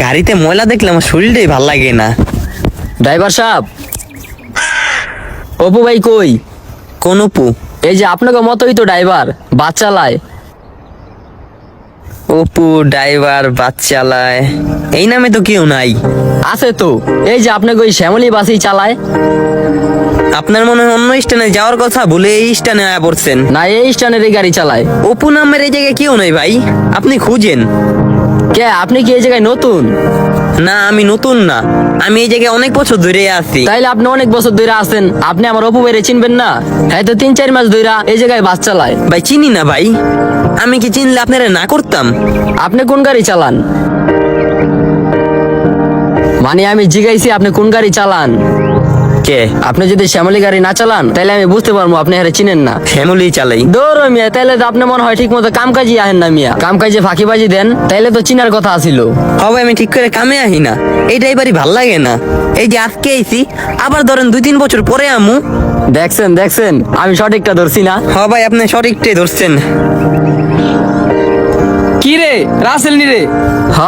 গাড়িতে ময়লা দেখলে আমার শরীরটাই ভালো লাগে না। ড্রাইভার সাহেব। অপু ভাই কই? কোন অপু? এই যে আপনাকে মতোই তো ড্রাইভার বাস চালায়। অপু ড্রাইভার বাস চালায়। এই নামে তো কেউ নাই। আছে তো। এই যে আপনাকে ওই শ্যামলি বাসই চালায়। আপনার মনে হয় অন্য স্ট্যান্ডে যাওয়ার কথা? বলে এই স্ট্যান্ডে আয়া পড়ছেন। না এই স্ট্যান্ডের গাড়ি চালায়। অপু নামের এই জায়গায় কেউ নাই ভাই। আপনি খুঁজেন। কে আপনি কি এই জায়গায় নতুন? না আমি নতুন না। আমি এই জায়গায় অনেক বছর ধরে আছি। তাইলে আপনি অনেক বছর ধরে আছেন। আপনি আমার অপু ভাইরে চিনবেন না? হ্যাঁ তো তিন চার মাস ধরে এই জায়গায় বাস চালায়। ভাই চিনি না ভাই। আমি কি চিনলে আপনারা না করতাম? আপনি কোন গাড়ি চালান? মানে আমি জিগাইছি আপনি কোন গাড়ি চালান? কে? আপনি যদি শ্যামলি গাড়ি না চালান তাহলে আমি বুঝতে পারব আপনি হারে চিনেন না। ফ্যামিলি চালাই। দৌড় মিয়া তাহলে তো আপনি মনে হয় ঠিক মতো কাম কাজই আহেন না মিয়া। কাম কাজে ফাঁকিবাজি দেন তাহলে তো চিনার কথা আছিল। হবে আমি ঠিক করে কামে আহি না। এই ড্রাইভারই ভালো লাগে না। এই যে আজকে আইছি আবার ধরেন দুই তিন বছর পরে আমু। দেখছেন দেখছেন আমি সঠিকটা ধরছি না। হ ভাই আপনি সঠিকটাই ধরছেন। কি রে? রাসেল নি রে? হ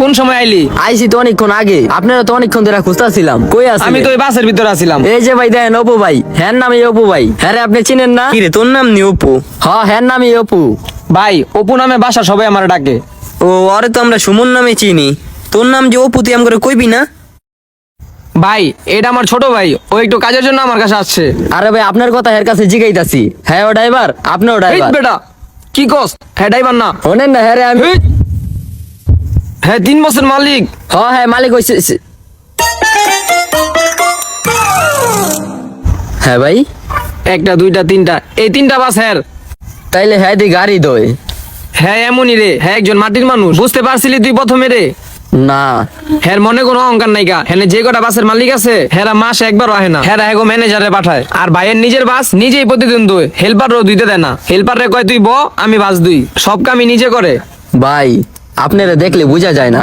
কোন সময় আইলি? আইসি তো অনেকক্ষণ আগে। আপনারা তো অনেকক্ষণ ধরে খুঁজতেছিলাম। কই আছে আমি তো ওই বাসের ভিতরে আছিলাম। এই যে ভাই দেখেন অপু ভাই। হ্যার নামে অপু ভাই। হ্যাঁ রে, আপনি চিনেন না? কি রে তোর নাম নি অপু? হ হ্যার নামে অপু। ভাই অপু নামে বাসা সবাই আমার ডাকে। ও আরে তো আমরা সুমন নামে চিনি। তোর নাম যে অপু তুই আম করে কইবি না? ভাই এটা আমার ছোট ভাই। ও একটু কাজের জন্য আমার কাছে আসছে। আরে ভাই আপনার কথা এর কাছে জিগাইতাছি। হ্যাঁ ও ড্রাইভার? আপনিও এই ড্রাইভার? বেটা কি কস? হ্যাঁ ড্রাইভার না। শোনেন না হ্যাঁ রে আমি! হ্যাঁ তিন বছর মালিক। হ্যাঁ হ্যাঁ মালিক হয়েছে হ্যাঁ ভাই। একটা দুইটা তিনটা। এই তিনটা বাস হ্যার তাইলে হ্যাঁ দি গাড়ি দই। হ্যাঁ এমনই রে। হ্যাঁ একজন মাটির মানুষ। বুঝতে পারছিলি তুই প্রথমে রে? না। হ্যাঁ মনে কোনো অহংকার নাই গা। হ্যাঁ যে কটা বাসের মালিক আছে হেরা মাস একবার আহে না। হেরা এগো ম্যানেজারে পাঠায়। আর ভাইয়ের নিজের বাস নিজেই প্রতিদিন দুই হেল্পারও দুইতে দেয় না। হেল্পার রে কয় তুই ব আমি বাস দুই। সব কামই নিজে করে। ভাই আপনারা দেখলে বোঝা যায় না।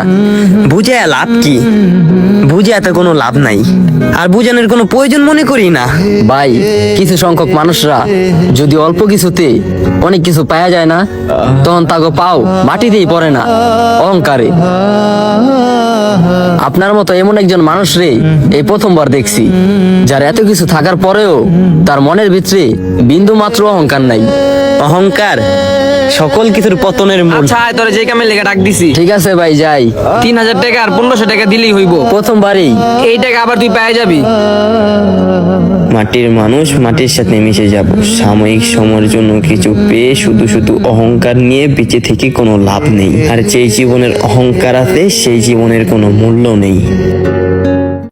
বুঝে লাভ কি? বুঝে এত কোনো লাভ নাই। আর বুঝানোর কোনো প্রয়োজন মনে করি না। ভাই, কিছু সংখ্যক মানুষরা যদি অল্প কিছুতে অনেক কিছু পাওয়া যায় না, তখন তাকে পাও মাটিতেই পড়ে না, অহংকারে। আপনার মতো এমন একজন মানুষ রে, এই প্রথমবার দেখছি। যার এত কিছু থাকার পরেও তার মনের ভিতরে বিন্দু মাত্র অহংকার নাই। অহংকার? সকল কিছুর পতনের মূল। আচ্ছা তোরে যে কামে লেগে ডাক দিছি। ঠিক আছে ভাই যাই। তিন হাজার টাকা আর পনেরোশো টাকা দিলেই হইব। প্রথমবারই। এই টাকা আবার তুই পেয়ে যাবি। মাটির মানুষ মাটির সাথে মিশে যাব। সাময়িক সময়ের জন্য কিছু পেয়ে শুধু শুধু অহংকার নিয়ে বেঁচে থেকে কোনো লাভ নেই। আর যেই জীবনের অহংকার আছে সেই জীবনের কোনো মূল্য নেই।